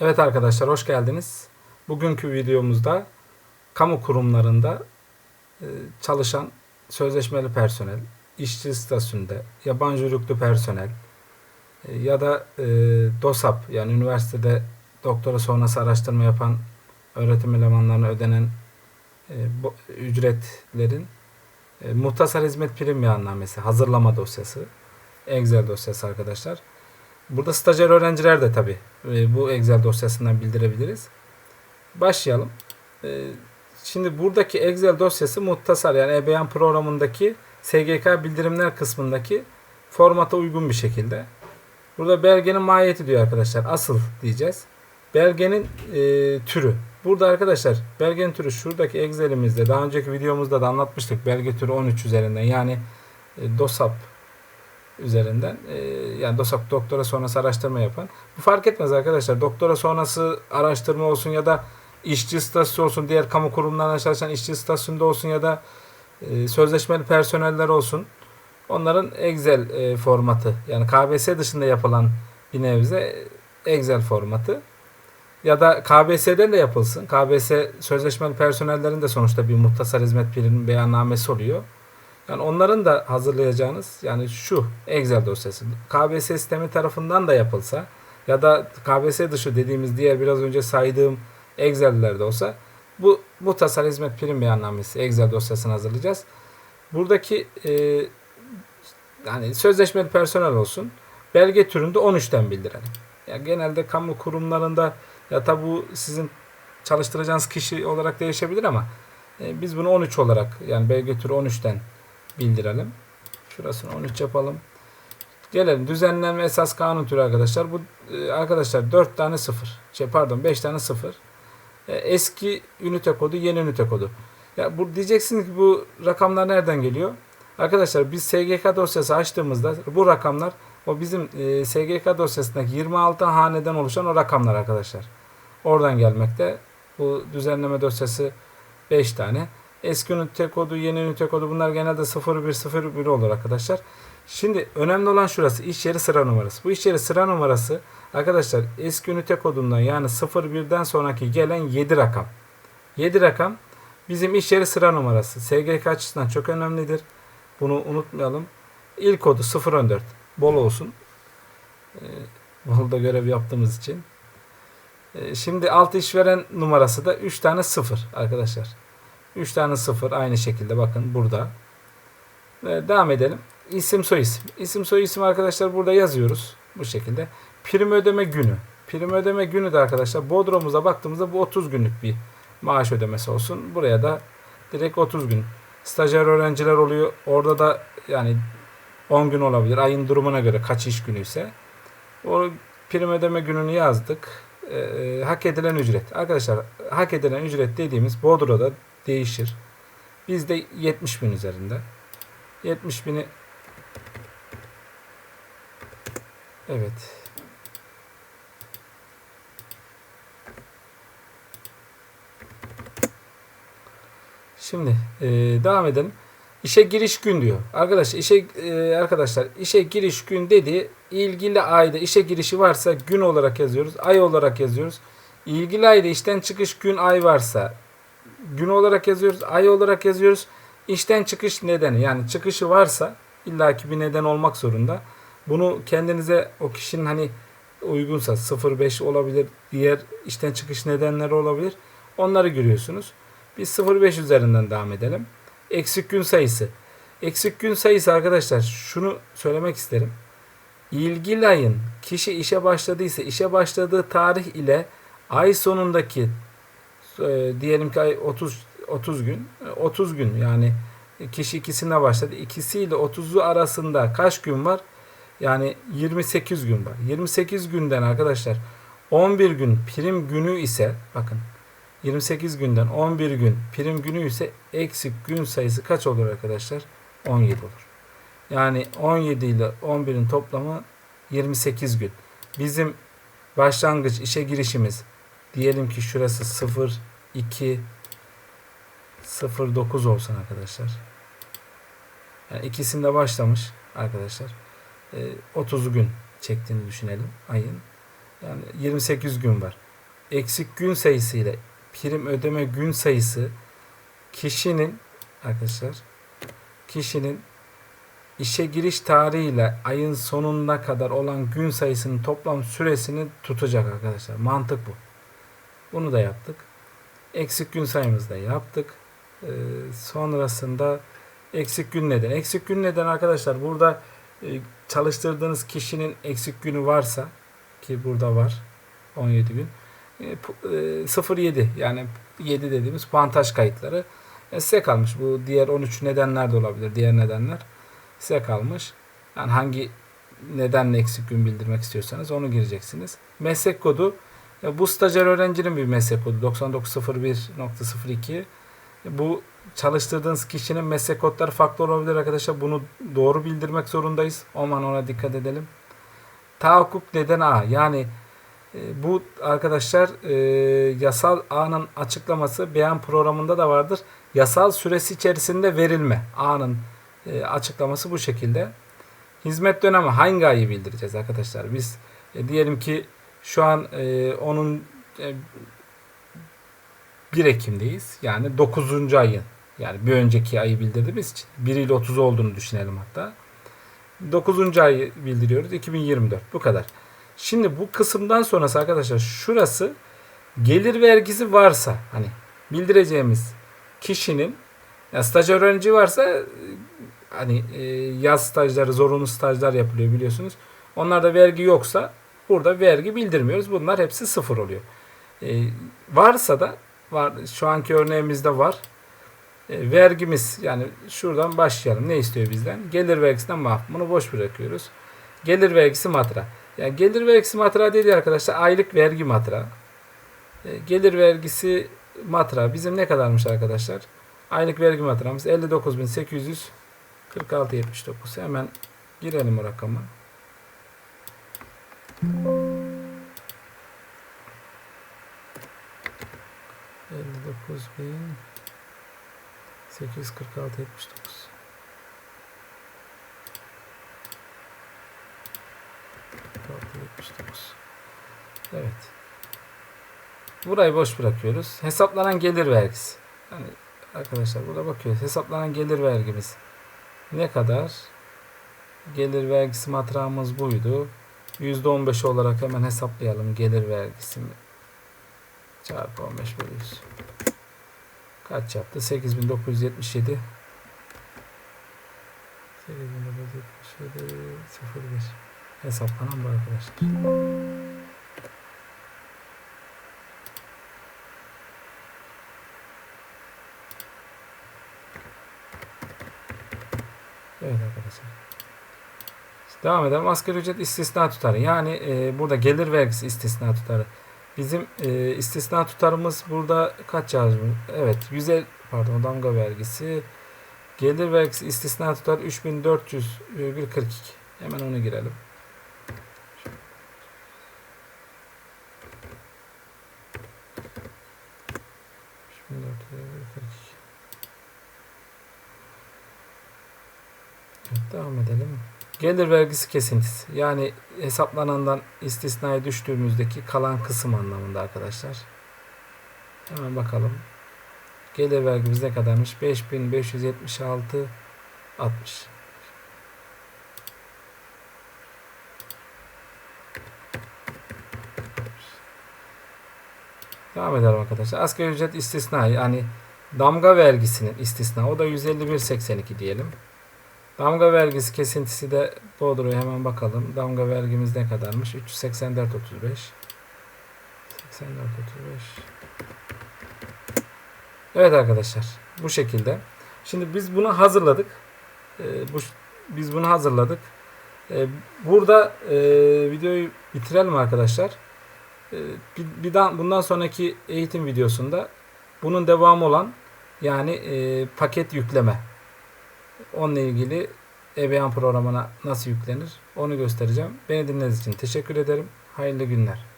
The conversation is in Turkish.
Evet arkadaşlar hoş geldiniz. Bugünkü videomuzda kamu kurumlarında e, çalışan sözleşmeli personel, işçi statüsünde, yabancı uyruklu personel e, ya da e, DOSAP yani üniversitede doktora sonrası araştırma yapan öğretim elemanlarına ödenen ücretlerin muhtasar hizmet prim beyannamesi hazırlama dosyası, Excel dosyası arkadaşlar. Burada stajyer öğrenciler de tabi bu Excel dosyasından bildirebiliriz. Başlayalım. E, Şimdi buradaki Excel dosyası muhtasar yani EBM programındaki SGK bildirimler kısmındaki formata uygun bir şekilde. Burada belgenin mahiyeti diyor arkadaşlar. Asıl diyeceğiz. Belgenin e, türü. Burada arkadaşlar belgenin türü şuradaki Excel'imizde daha önceki videomuzda da anlatmıştık. Belge türü 13 üzerinden yani e, DOSAP üzerinden e, yani DOSAP doktora sonrası araştırma yapan. Bu fark etmez arkadaşlar. Doktora sonrası araştırma olsun ya da işçi statüsü olsun, diğer kamu kurumlarında çalışan işçi statüsünde olsun ya da e, sözleşmeli personeller olsun. Onların Excel e, formatı yani KBS dışında yapılan bir nebze Excel formatı ya da KBS'den de yapılsın. KBS sözleşmeli personellerin de sonuçta bir muhtasar hizmet birinin beyannamesi oluyor. Yani onların da hazırlayacağınız yani şu Excel dosyası KBS sistemi tarafından da yapılsa ya da KBS dışı dediğimiz diğer biraz önce saydığım Excel'lerde olsa bu bu tasar hizmet prim beyannamesi Excel dosyasını hazırlayacağız. Buradaki e, yani sözleşmeli personel olsun. Belge türünde 13'ten bildirelim. Ya genelde kamu kurumlarında ya tabi bu sizin çalıştıracağınız kişi olarak değişebilir ama e, biz bunu 13 olarak yani belge türü 13'ten bildirelim. Şurasını 13 yapalım. Gelelim düzenlenme esas kanun türü arkadaşlar. Bu e, arkadaşlar 4 tane 0. Şey pardon 5 tane 0. E, eski ünite kodu, yeni ünite kodu. Ya bu diyeceksiniz ki bu rakamlar nereden geliyor? Arkadaşlar biz SGK dosyası açtığımızda bu rakamlar o bizim e, SGK dosyasındaki 26 haneden oluşan o rakamlar arkadaşlar. Oradan gelmekte. Bu düzenleme dosyası 5 tane. Eski ünite kodu, yeni ünite kodu bunlar genelde 0101 olur arkadaşlar. Şimdi önemli olan şurası iş yeri sıra numarası. Bu iş yeri sıra numarası arkadaşlar eski ünite kodundan yani 01'den sonraki gelen 7 rakam. 7 rakam bizim iş yeri sıra numarası. SGK açısından çok önemlidir. Bunu unutmayalım. İlk kodu 014. Bol olsun. Ee, Bolu'da görev yaptığımız için. Ee, şimdi alt işveren numarası da 3 tane 0 arkadaşlar. 3 tane 0 aynı şekilde bakın burada. Ee, devam edelim. İsim soy isim. İsim soy isim arkadaşlar burada yazıyoruz. Bu şekilde. Prim ödeme günü. Prim ödeme günü de arkadaşlar Bodrum'uza baktığımızda bu 30 günlük bir maaş ödemesi olsun. Buraya da direkt 30 gün. Stajyer öğrenciler oluyor. Orada da yani 10 gün olabilir. Ayın durumuna göre kaç iş günü ise. O prim ödeme gününü yazdık. Ee, hak edilen ücret. Arkadaşlar hak edilen ücret dediğimiz Bodro'da değişir. Bizde 70 bin üzerinde. 70 bini Evet. Şimdi e, devam edelim. İşe giriş gün diyor. Arkadaşlar işe e, arkadaşlar işe giriş gün dedi. ilgili ayda işe girişi varsa gün olarak yazıyoruz. Ay olarak yazıyoruz. İlgili ayda işten çıkış gün ay varsa gün olarak yazıyoruz. Ay olarak yazıyoruz. İşten çıkış nedeni yani çıkışı varsa illaki bir neden olmak zorunda. Bunu kendinize o kişinin hani uygunsa 05 olabilir, diğer işten çıkış nedenleri olabilir. Onları görüyorsunuz. Biz 05 üzerinden devam edelim. Eksik gün sayısı. Eksik gün sayısı arkadaşlar şunu söylemek isterim. İlgili ayın kişi işe başladıysa işe başladığı tarih ile ay sonundaki e, diyelim ki ay 30 30 gün 30 gün yani kişi ikisine başladı. İkisiyle 30'u arasında kaç gün var? Yani 28 gün var. 28 günden arkadaşlar 11 gün prim günü ise bakın 28 günden 11 gün prim günü ise eksik gün sayısı kaç olur arkadaşlar? 17 olur. Yani 17 ile 11'in toplamı 28 gün. Bizim başlangıç işe girişimiz diyelim ki şurası 0 2 0 9 olsun arkadaşlar. Yani ikisinde başlamış arkadaşlar. E, 30 gün çektiğini düşünelim ayın. Yani 28 gün var. eksik gün sayısı ile prim ödeme gün sayısı kişinin arkadaşlar kişinin işe giriş tarihiyle ayın sonuna kadar olan gün sayısının toplam süresini tutacak arkadaşlar. Mantık bu. Bunu da yaptık. Eksik gün sayımızı da yaptık. Ee, sonrasında eksik gün neden? Eksik gün neden arkadaşlar? Burada e, çalıştırdığınız kişinin eksik günü varsa ki burada var 17 gün. E, pu- e, 07 yani 7 dediğimiz puantaj kayıtları e, size kalmış. Bu diğer 13 nedenler de olabilir. Diğer nedenler size kalmış. Yani hangi nedenle eksik gün bildirmek istiyorsanız onu gireceksiniz. Meslek kodu bu stajyer öğrencinin bir meslek kodu 9901.02 E, bu çalıştırdığınız kişinin meslek kodları farklı olabilir arkadaşlar. Bunu doğru bildirmek zorundayız. Aman ona dikkat edelim. Tahakkuk neden A. Yani e, bu arkadaşlar e, yasal A'nın açıklaması beyan programında da vardır. Yasal süresi içerisinde verilme. A'nın e, açıklaması bu şekilde. Hizmet dönemi hangi ayı bildireceğiz arkadaşlar? Biz diyelim ki şu an e, onun e, 1 Ekim'deyiz. Yani 9. ayın yani bir önceki ayı bildirdiğimiz için 1 ile 30 olduğunu düşünelim hatta. 9. ayı bildiriyoruz. 2024. Bu kadar. Şimdi bu kısımdan sonrası arkadaşlar şurası gelir vergisi varsa hani bildireceğimiz kişinin ya stajyer öğrenci varsa hani e, yaz stajları zorunlu stajlar yapılıyor biliyorsunuz. Onlarda vergi yoksa burada vergi bildirmiyoruz. Bunlar hepsi sıfır oluyor. E, varsa da var şu anki örneğimizde var. E, vergimiz yani şuradan başlayalım. Ne istiyor bizden? Gelir vergisinden mahv. Bunu boş bırakıyoruz. Gelir vergisi matra. Yani gelir vergisi matra değil arkadaşlar. Aylık vergi matra. E, gelir vergisi matra bizim ne kadarmış arkadaşlar? Aylık vergi matramız 59.846.79. Hemen girelim o rakama. Dokuz bin sekiz kırk altı yetmiş dokuz. Altı yetmiş dokuz. Evet. Burayı boş bırakıyoruz. Hesaplanan gelir vergisi. Yani arkadaşlar burada bakıyoruz. Hesaplanan gelir vergimiz ne kadar? Gelir vergisi matrağımız buydu. %15 olarak hemen hesaplayalım gelir vergisini. Çarpı 15 bölü 100. Kaç yaptı? 8977 8977 01 hesaplanan bu arkadaşlar. Evet arkadaşlar. Devam edelim. Asgari ücret istisna tutarı. Yani e, burada gelir vergisi istisna tutarı. Bizim e, istisna tutarımız burada kaç yazmış? Evet 150 pardon damga vergisi. Gelir vergisi istisna tutar 3400,42. Hemen onu girelim. Evet, devam edelim. Gelir vergisi kesintisi. Yani hesaplanandan istisnaya düştüğümüzdeki kalan kısım anlamında arkadaşlar. Hemen bakalım. Gelir vergimiz ne kadarmış? 5576 60. Devam edelim arkadaşlar. Asgari ücret istisna yani damga vergisinin istisna. O da 151.82 diyelim. Damga vergisi kesintisi de Bodro'ya hemen bakalım. Damga vergimiz ne kadarmış? 384.35 84.35 Evet arkadaşlar. Bu şekilde. Şimdi biz bunu hazırladık. Ee, bu biz bunu hazırladık. Ee, burada e, videoyu bitirelim arkadaşlar. Ee, bir, bir daha, bundan sonraki eğitim videosunda bunun devamı olan yani e, paket yükleme Onunla ilgili Ebeyan programına nasıl yüklenir onu göstereceğim. Beni dinlediğiniz için teşekkür ederim. Hayırlı günler.